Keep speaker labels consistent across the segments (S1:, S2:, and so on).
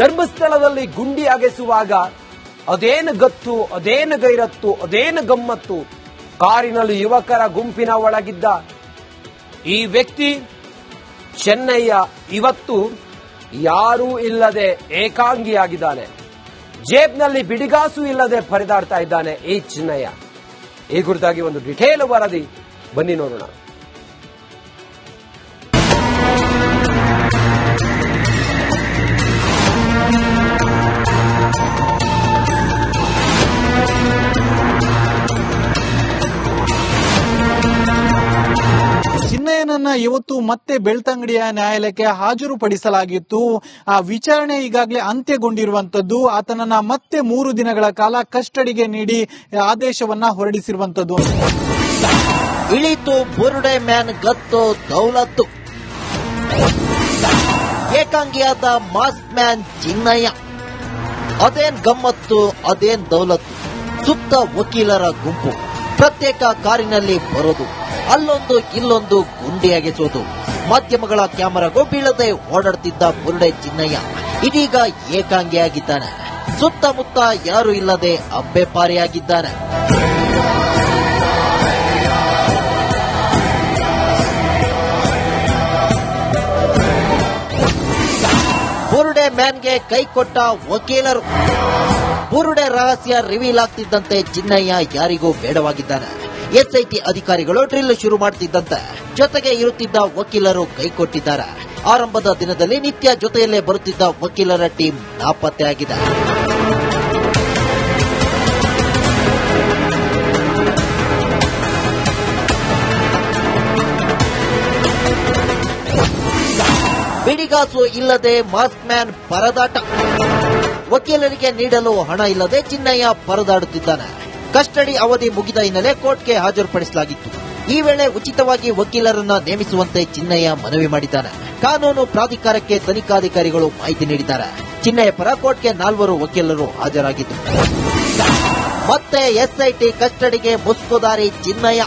S1: ಧರ್ಮಸ್ಥಳದಲ್ಲಿ ಗುಂಡಿ ಅಗೆಸುವಾಗ ಅದೇನು ಗತ್ತು, ಅದೇನು ಗೈರತ್ತು, ಅದೇನು ಗಮ್ಮತ್ತು? ಕಾರಿನಲ್ಲಿ ಯುವಕರ ಗುಂಪಿನ ಒಳಗಿದ್ದ ಈ ವ್ಯಕ್ತಿ ಚೆನ್ನಯ್ಯ ಇವತ್ತು ಯಾರೂ ಇಲ್ಲದೆ ಏಕಾಂಗಿಯಾಗಿದ್ದಾನೆ. ಜೇಬ್ನಲ್ಲಿ ಬಿಡಿಗಾಸು ಇಲ್ಲದೆ ಪರಿದಾಡ್ತಾ ಇದ್ದಾನೆ ಈ ಚಿನ್ನಯ್ಯ. ಈ ಕುರಿತಾಗಿ ಒಂದು ಡಿಟೇಲ್ ವರದಿ. ಬನ್ನಿ ನೋಡೋಣ.
S2: ಇವತ್ತು ಮತ್ತೆ ಬೆಳ್ತಂಗಡಿಯ ನ್ಯಾಯಾಲಯಕ್ಕೆ ಹಾಜರುಪಡಿಸಲಾಗಿತ್ತು. ಆ ವಿಚಾರಣೆ ಈಗಾಗಲೇ ಅಂತ್ಯಗೊಂಡಿರುವಂತದ್ದು. ಆತನನ್ನ ಮತ್ತೆ ಮೂರು ದಿನಗಳ ಕಾಲ ಕಸ್ಟಡಿಗೆ ನೀಡಿ ಆದೇಶವನ್ನ ಹೊರಡಿಸಿರುವಂತದ್ದು.
S3: ಇಳಿತು ಬುರುಡೆ ಮ್ಯಾನ್ ಗತ್ತು ದೌಲತ್ತು. ಏಕಾಂಗಿಯಾದ ಮಾಸ್ಕ್ ಮ್ಯಾನ್ ಚಿನ್ನಯ್ಯ. ಅದೇನ್ ಗಮ್ಮತ್ತು, ಅದೇನ್ ದೌಲತ್ತು. ಸುತ್ತ ವಕೀಲರ ಗುಂಪು. ಪ್ರತ್ಯೇಕ ಕಾರಿನಲ್ಲಿ ಬರೋದು. ಅಲ್ಲೊಂದು ಇಲ್ಲೊಂದು ಗುಂಡಿಯಾಗಿಸುವುದು ಮಾಧ್ಯಮಗಳ ಕ್ಯಾಮರಾಗೂ ಬೀಳದೆ ಓಡಾಡ್ತಿದ್ದ ಬುರುಡೆ ಚಿನ್ನಯ್ಯ ಇದೀಗ ಏಕಾಂಗಿಯಾಗಿದ್ದಾನೆ. ಸುತ್ತಮುತ್ತ ಯಾರು ಇಲ್ಲದೆ ಅಬ್ಬೆಪಾರಿಯಾಗಿದ್ದಾನೆ. ಬುರುಡೆ ಮ್ಯಾನ್ಗೆ ಕೈ ಕೊಟ್ಟ ವಕೀಲರು. ಬುರುಡೆ ರಹಸ್ಯ ರಿವೀಲ್ ಆಗ್ತಿದ್ದಂತೆ ಚಿನ್ನಯ್ಯ ಯಾರಿಗೂ ಬೇಡವಾಗಿದ್ದಾನೆ. ಎಸ್ಐಟಿ ಅಧಿಕಾರಿಗಳು ಡ್ರಿಲ್ ಶುರು ಮಾಡುತ್ತಿದ್ದಂತೆ ಜೊತೆಗೆ ಇರುತ್ತಿದ್ದ ವಕೀಲರು ಕೈಕೊಟ್ಟಿದ್ದಾರೆ ಆರಂಭದ ದಿನದಲ್ಲಿ ನಿತ್ಯ ಜೊತೆಯಲ್ಲೇ ಬರುತ್ತಿದ್ದ ವಕೀಲರ ಟೀಮ್ ನಾಪತ್ತೆಯಾಗಿದೆ ಬಿಡಿಗಾಸು ಇಲ್ಲದೆ ಮಾಸ್ಕ್ ಮ್ಯಾನ್ ಪರದಾಟ. ವಕೀಲರಿಗೆ ನೀಡಲು ಹಣ ಇಲ್ಲದೆ ಚಿನ್ನಯ್ಯ ಪರದಾಡುತ್ತಿದ್ದಾನೆ. ಕಸ್ಟಡಿ ಅವಧಿ ಮುಗಿದ ಹಿನ್ನೆಲೆ ಕೋರ್ಟ್ಗೆ ಹಾಜರುಪಡಿಸಲಾಗಿತ್ತು. ಈ ವೇಳೆ ಉಚಿತವಾಗಿ ವಕೀಲರನ್ನ ನೇಮಿಸುವಂತೆ ಚಿನ್ನಯ್ಯ ಮನವಿ ಮಾಡಿದ್ದಾರೆ. ಕಾನೂನು ಪ್ರಾಧಿಕಾರಕ್ಕೆ ತನಿಖಾಧಿಕಾರಿಗಳು ಮಾಹಿತಿ ನೀಡಿದ್ದಾರೆ. ಚಿನ್ನಯ್ಯ ಪರ ಕೋರ್ಟ್ಗೆ ನಾಲ್ವರು ವಕೀಲರು ಹಾಜರಾಗಿದ್ದು ಮತ್ತೆ ಎಸ್ಐಟಿ ಕಸ್ಟಡಿಗೆ ಮುಸ್ಕುದಾರಿ ಚಿನ್ನಯ್ಯ.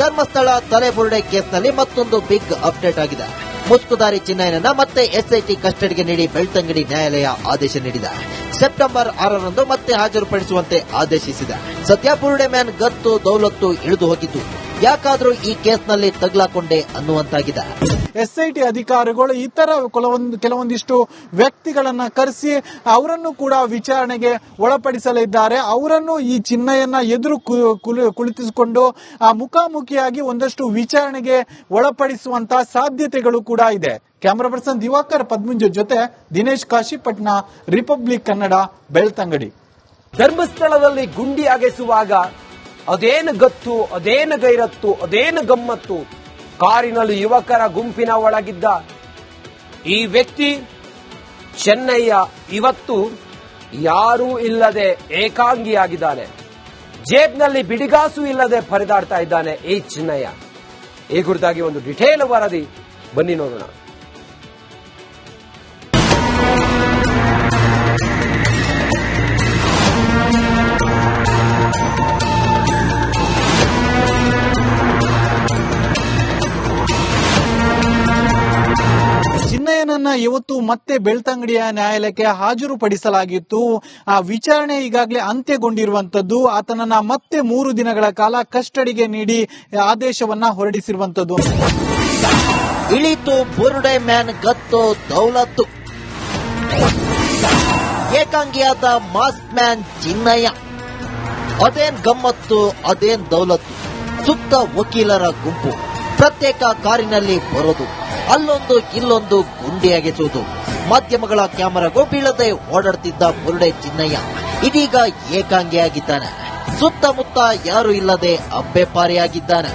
S3: ಧರ್ಮಸ್ಥಳ ತಲೆಬುರುಡೆ ಕೇಸ್ನಲ್ಲಿ ಮತ್ತೊಂದು ಬಿಗ್ ಅಪ್ಡೇಟ್ ಆಗಿದೆ. ಮುಸ್ಕುದಾರಿ ಚಿನ್ನಯ್ಯನನ್ನ ಮತ್ತೆ ಎಸ್ಐಟಿ ಕಸ್ಟಡಿಗೆ ನೀಡಿ ಬೆಳ್ತಂಗಡಿ ನ್ಯಾಯಾಲಯ ಆದೇಶ ನೀಡಿದೆ. ಸೆಪ್ಟೆಂಬರ್ ಆರರಂದು ಮತ್ತೆ ಹಾಜರುಪಡಿಸುವಂತೆ ಆದೇಶಿಸಿದೆ. ಸದ್ಯ ಮ್ಯಾನ್ ಗತ್ತು ದೌಲತ್ತು ಇಳಿದು ಹೋಗಿದ್ದು. ಯಾಕಾದರೂ ಈ ಕೇಸ್ನಲ್ಲಿ ತಗ್ಲಾಕೊಂಡೆ ಅನ್ನುವಂತಾಗಿದೆ.
S2: ಎಸ್ಐಟಿ ಅಧಿಕಾರಿಗಳು ಇತರ ಕೆಲವೊಂದು, ಕೆಲವೊಂದಿಷ್ಟು ವ್ಯಕ್ತಿಗಳನ್ನ ಕರೆಸಿ ಅವರನ್ನು ಕೂಡ ವಿಚಾರಣೆಗೆ ಒಳಪಡಿಸಲಿದ್ದಾರೆ. ಅವರನ್ನು ಈ ಚಿಹ್ನೆಯನ್ನ ಎದುರು ಕುಳಿತಿಸಿಕೊಂಡು ಆ ಮುಖಾಮುಖಿಯಾಗಿ ಒಂದಷ್ಟು ವಿಚಾರಣೆಗೆ ಒಳಪಡಿಸುವಂತಹ ಸಾಧ್ಯತೆಗಳು ಕೂಡ ಇದೆ. ಕ್ಯಾಮರಾ ಪರ್ಸನ್ ದಿವಾಕರ್ ಪದ್ಮುಂಜ ಜೊತೆ ದಿನೇಶ್ ಕಾಶಿಪಟ್ನ ರಿಪಬ್ಲಿಕ್ ಕನ್ನಡ ಬೆಳ್ತಂಗಡಿ.
S1: ಧರ್ಮಸ್ಥಳದಲ್ಲಿ ಗುಂಡಿ ಅಗೆಸುವಾಗ ಅದೇನು ಗತ್ತು, ಅದೇನು ಗೈರತ್ತು, ಅದೇನು ಗಮ್ಮತ್ತು ಕಾರಿನಲ್ಲಿ ಯುವಕರ ಗುಂಪಿನ ಒಳಗಿದ್ದ ಈ ವ್ಯಕ್ತಿ ಚೆನ್ನಯ್ಯ ಇವತ್ತು ಯಾರೂ ಇಲ್ಲದೆ ಏಕಾಂಗಿಯಾಗಿದ್ದಾನೆ. ಜೇಬ್ನಲ್ಲಿ ಬಿಡಿಗಾಸು ಇಲ್ಲದೆ ಪರಿದಾಡ್ತಾ ಇದ್ದಾನೆ ಈ ಚೆನ್ನಯ್ಯ. ಈ ಕುರಿತಾಗಿ ಒಂದು ಡಿಟೇಲ್ ವರದಿ. ಬನ್ನಿ ನೋಡೋಣ.
S2: ಚಿನ್ನಯ್ಯನನ್ನ ಇವತ್ತು ಮತ್ತೆ ಬೆಳ್ತಂಗಡಿಯ ನ್ಯಾಯಾಲಯಕ್ಕೆ ಹಾಜರುಪಡಿಸಲಾಗಿತ್ತು. ಆ ವಿಚಾರಣೆ ಈಗಾಗಲೇ ಅಂತ್ಯಗೊಂಡಿರುವಂತದ್ದು. ಆತನನ್ನ ಮತ್ತೆ ಮೂರು ದಿನಗಳ ಕಾಲ ಕಸ್ಟಡಿಗೆ ನೀಡಿ ಆದೇಶವನ್ನ ಹೊರಡಿಸಿರುವಂತದ್ದು.
S3: ಇಳಿತು ಬುರುಡೆ ಮ್ಯಾನ್ ಗತ್ತು ದೌಲತ್ತು. ಏಕಾಂಗಿಯಾದ ಮಾಸ್ಕ್ ಮ್ಯಾನ್ ಚಿನ್ನಯ್ಯ. ಅದೇನ್ ಗಮ್ಮತ್ತು, ಅದೇನ್ ದೌಲತ್ತು. ಸುತ್ತ ವಕೀಲರ ಗುಂಪು. ಪ್ರತ್ಯೇಕ ಕಾರಿನಲ್ಲಿ ಬರೋದು. ಅಲ್ಲೊಂದು ಇಲ್ಲೊಂದು ಗುಂಡಿಯಾಗಿಸುವುದು ಮಾಧ್ಯಮಗಳ ಕ್ಯಾಮರಾಗೂ ಬೀಳದೆ ಓಡಾಡ್ತಿದ್ದ ಬುರುಡೆ ಚಿನ್ನಯ್ಯ ಇದೀಗ ಏಕಾಂಗಿಯಾಗಿದ್ದಾನೆ. ಸುತ್ತಮುತ್ತ ಯಾರು ಇಲ್ಲದೆ ಅಬ್ಬೆಪಾರಿಯಾಗಿದ್ದಾನೆ.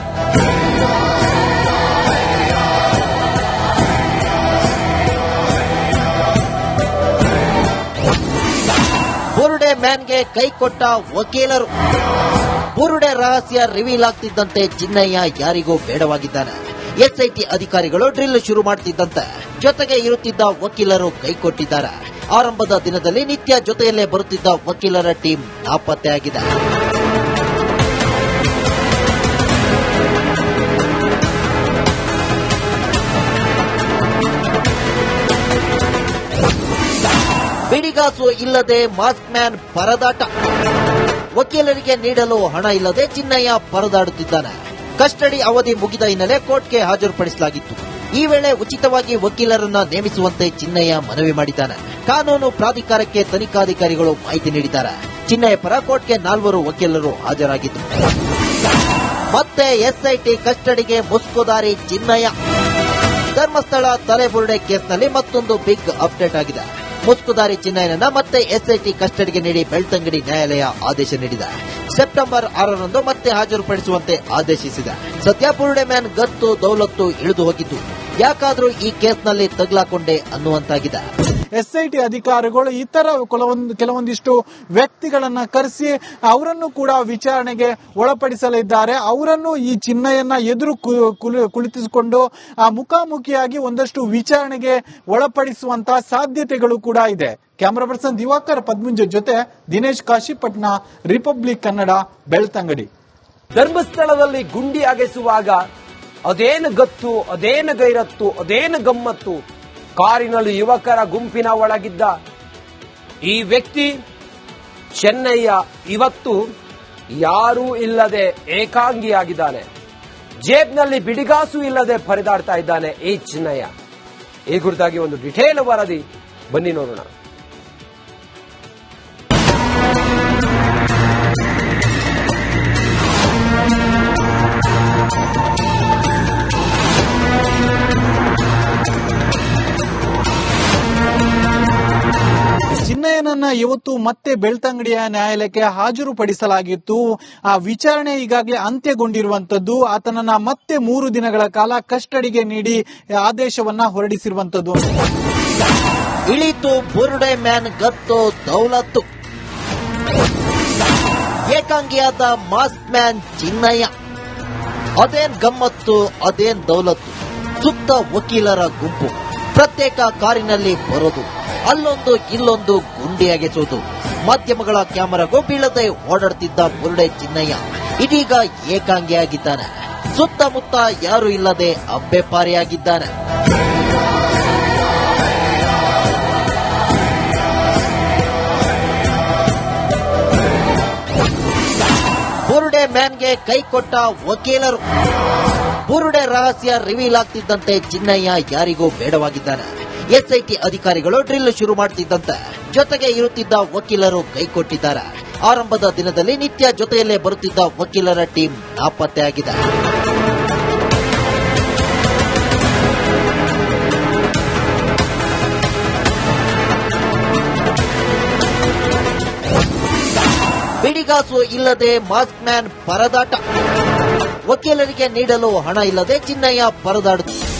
S3: ಬುರುಡೆ ಮ್ಯಾನ್ಗೆ ಕೈ ಕೊಟ್ಟ ವಕೀಲರು. ಬುರುಡೆ ರಹಸ್ಯ ರಿವೀಲ್ ಆಗ್ತಿದ್ದಂತೆ ಚಿನ್ನಯ್ಯ ಯಾರಿಗೂ ಬೇಡವಾಗಿದ್ದಾನೆ. ಎಸ್ಐಟಿ ಅಧಿಕಾರಿಗಳು ಡ್ರಿಲ್ ಶುರು ಮಾಡ್ತಿದ್ದಂತೆ. ಜೊತೆಗೆ ಇರುತ್ತಿದ್ದ ವಕೀಲರು ಕೈಕೊಟ್ಟಿದ್ದಾರೆ. ಆರಂಭದ ದಿನದಲ್ಲಿ ನಿತ್ಯ ಜೊತೆಯಲ್ಲೇ ಬರುತ್ತಿದ್ದ ವಕೀಲರ ಟೀಮ್ ನಾಪತ್ತೆಯಾಗಿದೆ. ಬಿಡಿಗಾಸು ಇಲ್ಲದೆ ಮಾಸ್ಕ್ ಮ್ಯಾನ್ ಪರದಾಟ. ವಕೀಲರಿಗೆ ನೀಡಲು ಹಣ ಇಲ್ಲದೆ ಚಿನ್ನಯ್ಯ ಪರದಾಡುತ್ತಿದ್ದಾನೆ. ಕಸ್ಟಡಿ ಅವಧಿ ಮುಗಿದ ಹಿನ್ನೆಲೆ ಕೋರ್ಟ್ಗೆ ಹಾಜರುಪಡಿಸಲಾಗಿತ್ತು. ಈ ವೇಳೆ ಉಚಿತವಾಗಿ ವಕೀಲರನ್ನ ನೇಮಿಸುವಂತೆ ಚಿನ್ನಯ್ಯ ಮನವಿ ಮಾಡಿದ್ದಾನೆ ಕಾನೂನು ಪ್ರಾಧಿಕಾರಕ್ಕೆ ತನಿಖಾಧಿಕಾರಿಗಳು ಮಾಹಿತಿ ನೀಡಿದ್ದಾರೆ. ಚಿನ್ನಯ್ಯ ಪರ ಕೋರ್ಟ್ಗೆ ನಾಲ್ವರು ವಕೀಲರು ಹಾಜರಾಗಿದ್ದರು. ಮತ್ತೆ ಎಸ್ಐಟಿ ಕಸ್ಟಡಿಗೆ ಮುಸ್ಕುದಾರಿ ಚಿನ್ನಯ್ಯ. ಧರ್ಮಸ್ಥಳ ತಲೆಬುರುಡೆ ಕೇಸ್ನಲ್ಲಿ ಮತ್ತೊಂದು ಬಿಗ್ ಅಪ್ಡೇಟ್ ಆಗಿದೆ. ಮುಸ್ಕುದಾರಿ ಚಿನ್ನಯ್ಯನನ್ನ ಮತ್ತೆ ಎಸ್ಐಟಿ ಕಸ್ಟಡಿಗೆ ನೀಡಿ ಬೆಳ್ತಂಗಡಿ ನ್ಯಾಯಾಲಯ ಆದೇಶ ನೀಡಿದೆ. ಸೆಪ್ಟೆಂಬರ್ ಆರರಂದು ಮತ್ತೆ ಹಾಜರುಪಡಿಸುವಂತೆ ಆದೇಶಿಸಿದೆ. ಸದ್ಯ ಮ್ಯಾನ್ ಗತ್ತು, ದೌಲತ್ತು ಇಳಿದು ಹೋಗಿದ್ದು. ಯಾಕಾದ್ರೂ ಈ ಕೇಸ್ನಲ್ಲಿ ತಗ್ಲಾಕೊಂಡೆ ಅನ್ನುವಂತಾಗಿದೆ.
S2: ಎಸ್ಐಟಿ ಅಧಿಕಾರಿಗಳು ಇತರ ಕೆಲವೊಂದು ಕೆಲವೊಂದಿಷ್ಟು ವ್ಯಕ್ತಿಗಳನ್ನ ಕರೆಸಿ ಅವರನ್ನು ಕೂಡ ವಿಚಾರಣೆಗೆ ಒಳಪಡಿಸಲಿದ್ದಾರೆ. ಅವರನ್ನು ಈ ಚಿನ್ನಯನ್ನ ಎದುರು ಕು- ಕುಳಿ- ಕುಳಿತಿಸಿಕೊಂಡು ಆ ಮುಖಾಮುಖಿಯಾಗಿ ಒಂದಷ್ಟು ವಿಚಾರಣೆಗೆ ಒಳಪಡಿಸುವಂತಹ ಸಾಧ್ಯತೆಗಳು ಕೂಡ ಇದೆ. ಕ್ಯಾಮರಾ ಪರ್ಸನ್ ದಿವಾಕರ್ ಪದ್ಮುಂಜ ಜೊತೆ ದಿನೇಶ್ ಕಾಶಿಪಟ್ನ ರಿಪಬ್ಲಿಕ್ ಕನ್ನಡ ಬೆಳ್ತಂಗಡಿ.
S1: ಧರ್ಮಸ್ಥಳದಲ್ಲಿ ಗುಂಡಿ ಅಗೆಸುವಾಗ ಅದೇನು ಗತ್ತು, ಅದೇನು ಗೈರತ್ತು, ಅದೇನು ಗಮ್ಮತ್ತು? ಕಾರಿನಲ್ಲಿ ಯುವಕರ ಗುಂಪಿನ ಒಳಗಿದ್ದ ಈ ವ್ಯಕ್ತಿ ಚೆನ್ನಯ್ಯ ಇವತ್ತು ಯಾರೂ ಇಲ್ಲದೆ ಏಕಾಂಗಿಯಾಗಿದ್ದಾನೆ. ಜೇಬ್ನಲ್ಲಿ ಬಿಡಿಗಾಸು ಇಲ್ಲದೆ ಪರಿದಾಡ್ತಾ ಇದ್ದಾನೆ ಈ ಚಿನ್ನಯ್ಯ. ಈ ಕುರಿತಾಗಿ ಒಂದು ಡಿಟೇಲ್ ವರದಿ. ಬನ್ನಿ ನೋಡೋಣ.
S2: ಚಿನ್ನಯ್ಯನನ್ನ ಇವತ್ತು ಮತ್ತೆ ಬೆಳ್ತಂಗಡಿಯ ನ್ಯಾಯಾಲಯಕ್ಕೆ ಹಾಜರುಪಡಿಸಲಾಗಿತ್ತು. ಆ ವಿಚಾರಣೆ ಈಗಾಗಲೇ ಅಂತ್ಯಗೊಂಡಿರುವಂತದ್ದು. ಆತನನ್ನ ಮತ್ತೆ ಮೂರು ದಿನಗಳ ಕಾಲ ಕಸ್ಟಡಿಗೆ ನೀಡಿ ಆದೇಶವನ್ನ ಹೊರಡಿಸಿರುವಂತದ್ದು.
S3: ಇಳಿತು ಬುರುಡೆ ಮ್ಯಾನ್ ಗತ್ತು ದೌಲತ್ತು. ಏಕಾಂಗಿಯಾದ ಮಾಸ್ಕ್ ಮ್ಯಾನ್ ಚಿನ್ನಯ್ಯ ಅದೇನ್ ಗಮ್ಮತ್ತು, ಅದೇನ್ ದೌಲತ್ತು. ಸುತ್ತ ವಕೀಲರ ಗುಂಪು. ಪ್ರತ್ಯೇಕ ಕಾರಿನಲ್ಲಿ ಬರೋದು. ಅಲ್ಲೊಂದು ಇಲ್ಲೊಂದು ಗುಂಡಿಯಾಗಿಸುವುದು ಮಾಧ್ಯಮಗಳ ಕ್ಯಾಮರಾಗೂ ಬೀಳದೆ ಓಡಾಡುತ್ತಿದ್ದ ಬುರುಡೆ ಚಿನ್ನಯ್ಯ ಇದೀಗ ಏಕಾಂಗಿಯಾಗಿದ್ದಾನೆ. ಸುತ್ತಮುತ್ತ ಯಾರು ಇಲ್ಲದೆ ಅಬ್ಬೆಪಾರಿಯಾಗಿದ್ದಾನೆ. ಬುರುಡೆ ಮ್ಯಾನ್ಗೆ ಕೈ ಕೊಟ್ಟ ವಕೀಲರು. ಬುರುಡೆ ರಹಸ್ಯ ರಿವೀಲ್ ಆಗ್ತಿದ್ದಂತೆ ಚಿನ್ನಯ್ಯ ಯಾರಿಗೂ ಬೇಡವಾಗಿದ್ದಾನೆ. ಎಸ್ಐಟಿ ಅಧಿಕಾರಿಗಳು ಡ್ರಿಲ್ ಶುರು ಮಾಡುತ್ತಿದ್ದಂತೆ ಜೊತೆಗೆ ಇರುತ್ತಿದ್ದ ವಕೀಲರು ಕೈಕೊಟ್ಟಿದ್ದಾರೆ ಆರಂಭದ ದಿನದಲ್ಲಿ ನಿತ್ಯ ಜೊತೆಯಲ್ಲೇ ಬರುತ್ತಿದ್ದ ವಕೀಲರ ಟೀಮ್ ನಾಪತ್ತೆಯಾಗಿದೆ. ಬಿಡಿಗಾಸು ಇಲ್ಲದೆ ಮಾಸ್ಕ್ ಮ್ಯಾನ್ ಪರದಾಟ. ವಕೀಲರಿಗೆ ನೀಡಲು ಹಣ ಇಲ್ಲದೆ ಚಿನ್ನಯ್ಯ ಪರದಾಡುತ್ತಿದ್ದ